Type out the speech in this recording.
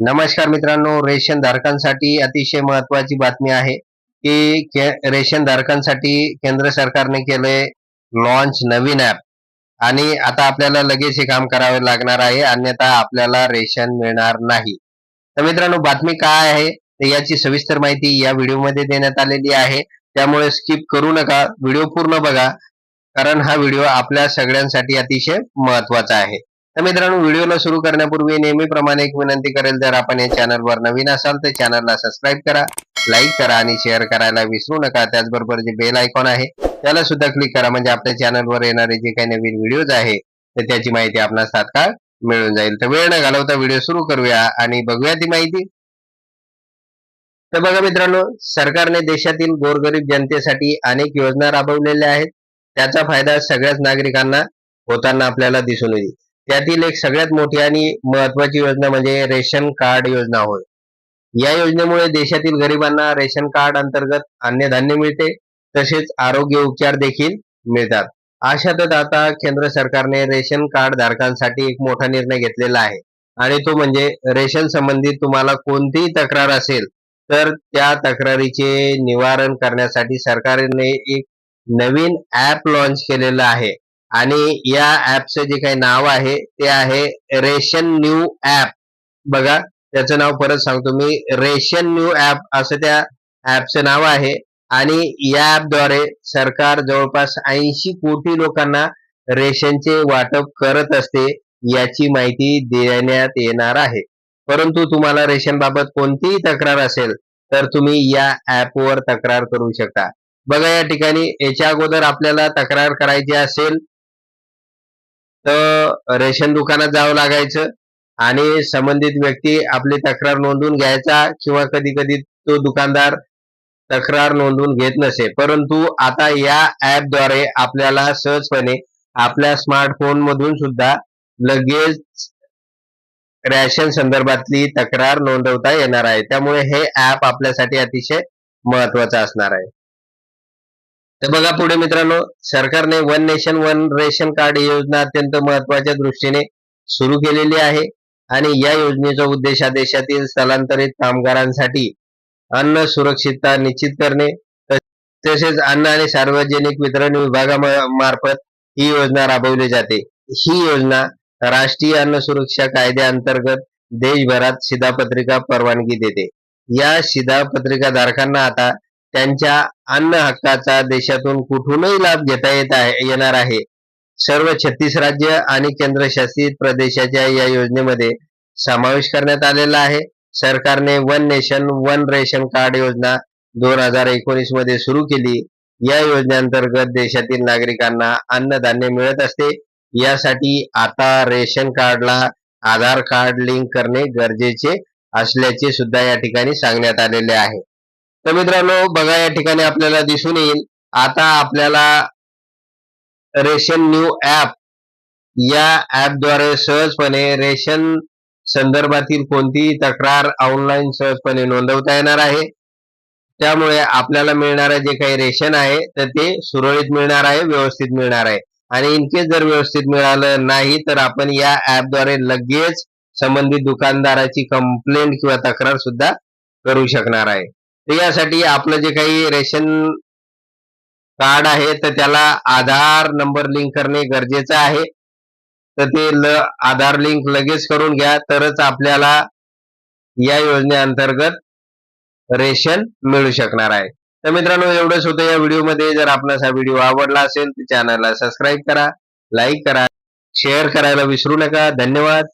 नमस्कार मित्रांनो रेशन धारकांसाठी अतिशय महत्वाची बातमी आहे की रेशन धारकांसाठी केंद्र सरकारने केले लॉन्च नवीन ऍप आणि आता आपल्याला लगेच हे काम करावे लागणार आहे अन्यथा आपल्याला रेशन मिळणार नाही. तर मित्रांनो बातमी काय आहे तर याची सविस्तर माहिती या व्हिडिओमध्ये देण्यात आलेली आहे. त्यामुळे स्किप करू नका व्हिडिओ पूर्ण बघा कारण हा व्हिडिओ आपल्या सगळ्यांसाठी अतिशय महत्त्वाचा आहे. तर मित्रांनो व्हिडिओला सुरू करण्यापूर्वी नेहमीप्रमाणे एक विनंती करेल जर आपण या चॅनलवर नवीन असाल तर चॅनलला सबस्क्राईब करा लाईक करा आणि शेअर करायला विसरू नका. त्याचबरोबर जे बेल आयकॉन आहे त्याला सुद्धा क्लिक करा. म्हणजे आपल्या चॅनलवर येणारे जे काही नवीन व्हिडिओज आहे तर त्याची माहिती आपणास तात्काळ मिळून जाईल. तर वेळ न घालवता व्हिडिओ सुरू करूया आणि बघूया ती माहिती. तर बघा मित्रांनो सरकारने देशातील गोरगरीब जनतेसाठी अनेक योजना राबवलेल्या आहेत. त्याचा फायदा सगळ्याच नागरिकांना होताना आपल्याला दिसून येईल. त्यातील एक सगळ्यात मोठी आणि महत्वाची योजना म्हणजे रेशन कार्ड योजना होय. या योजनेमुळे देशातील गरिबांना रेशन कार्ड अंतर्गत अन्नधान्य मिळते तसेच आरोग्य उपचार देखील मिळतात. अशातच आता केंद्र सरकारने रेशन कार्ड धारकांसाठी एक मोठा निर्णय घेतलेला आहे आणि तो म्हणजे रेशन संबंधित तुम्हाला कोणतीही तक्रार असेल तर त्या तक्रारीचे निवारण करण्यासाठी सरकारने एक नवीन ऍप लॉन्च केलेलं आहे. आणि या ऍपचे जे काही नाव आहे ते आहे रेशन न्यू ऍप बघा त्याचं नाव परत सांगतो मी. रेशन न्यू ऍप असं त्या ऍपचं नाव आहे. आणि या ऍपद्वारे सरकार जवळपास ऐंशी कोटी लोकांना रेशनचे वाटप करत असते याची माहिती देण्यात येणार आहे. परंतु तुम्हाला रेशन बाबत कोणतीही तक्रार असेल तर तुम्ही या ऍपवर तक्रार करू शकता. बघा या ठिकाणी याच्या अगोदर आपल्याला तक्रार करायची असेल तर रेशन दुकानात जावं लागायचं आणि संबंधित व्यक्ती आपली तक्रार नोंदवून घ्यायचा किंवा कधी कधी तो दुकानदार तक्रार नोंदवून घेत नसे. परंतु आता या ऍपद्वारे आपल्याला सहजपणे आपल्या स्मार्टफोन मधून सुद्धा लगेच रॅशन संदर्भातली तक्रार नोंदवता येणार आहे. त्यामुळे हे ऍप आपल्यासाठी अतिशय महत्वाचं असणार आहे. तर बघा पुढे मित्रांनो सरकारने one nation one ration card ही योजना अत्यंत महत्त्वाच्या दृष्टीने सुरू केलेली आहे. आणि या योजनेचा उद्देश हा देशातील स्थलांतरित कामगारांसाठी अन्न सुरक्षितता निश्चित करणे तसेच अन्न आणि सार्वजनिक वितरण विभागामार्फत ही योजना राबवली जाते. ही योजना राष्ट्रीय अन्न सुरक्षा कायद्याअंतर्गत देशभरात शिधापत्रिका परवानगी देते. या शिधापत्रिका धारकांना आता त्यांच्या अन्न हक्काचा देशातून कुठूनही लाभ घेता येत आहे येणार आहे. सर्व छत्तीस राज्य आणि केंद्रशासित प्रदेशाच्या या योजनेमध्ये समावेश करण्यात आलेला आहे. सरकारने one nation one ration card योजना दोन हजार एकोणीसमध्ये सुरू केली. या योजनेअंतर्गत देशातील नागरिकांना अन्नधान्य मिळत असते. यासाठी आता रेशन कार्डला आधार कार्ड लिंक करणे गरजेचे असल्याचे सुद्धा या ठिकाणी सांगण्यात आलेले आहे. तर मित्रांनो बघा या ठिकाणी आपल्याला दिसून येईल. आता आपल्याला रेशन न्यू ऍप या ऍपद्वारे सहजपणे रेशन संदर्भातील कोणतीही तक्रार ऑनलाईन सहजपणे नोंदवता येणार आहे. त्यामुळे आपल्याला मिळणारं जे काही रेशन आहे तर ते सुरळीत मिळणार आहे व्यवस्थित मिळणार आहे. आणि इनकेस जर व्यवस्थित मिळालं नाही तर आपण या ऍपद्वारे लगेच संबंधित दुकानदाराची कंप्लेंट किंवा तक्रार सुद्धा करू शकणार आहे. तर यासाठी आपलं जे काही रेशन कार्ड आहे तर त्याला आधार नंबर लिंक करणे गरजेचं आहे. तर ते ल आधार लिंक लगेच करून घ्या. तरच आपल्याला या योजनेअंतर्गत रेशन मिळू शकणार आहे. तर मित्रांनो एवढंच होतं या व्हिडिओमध्ये. जर आपणास हा व्हिडिओ आवडला असेल तर चॅनलला सबस्क्राईब करा लाईक करा शेअर करायला विसरू नका. धन्यवाद.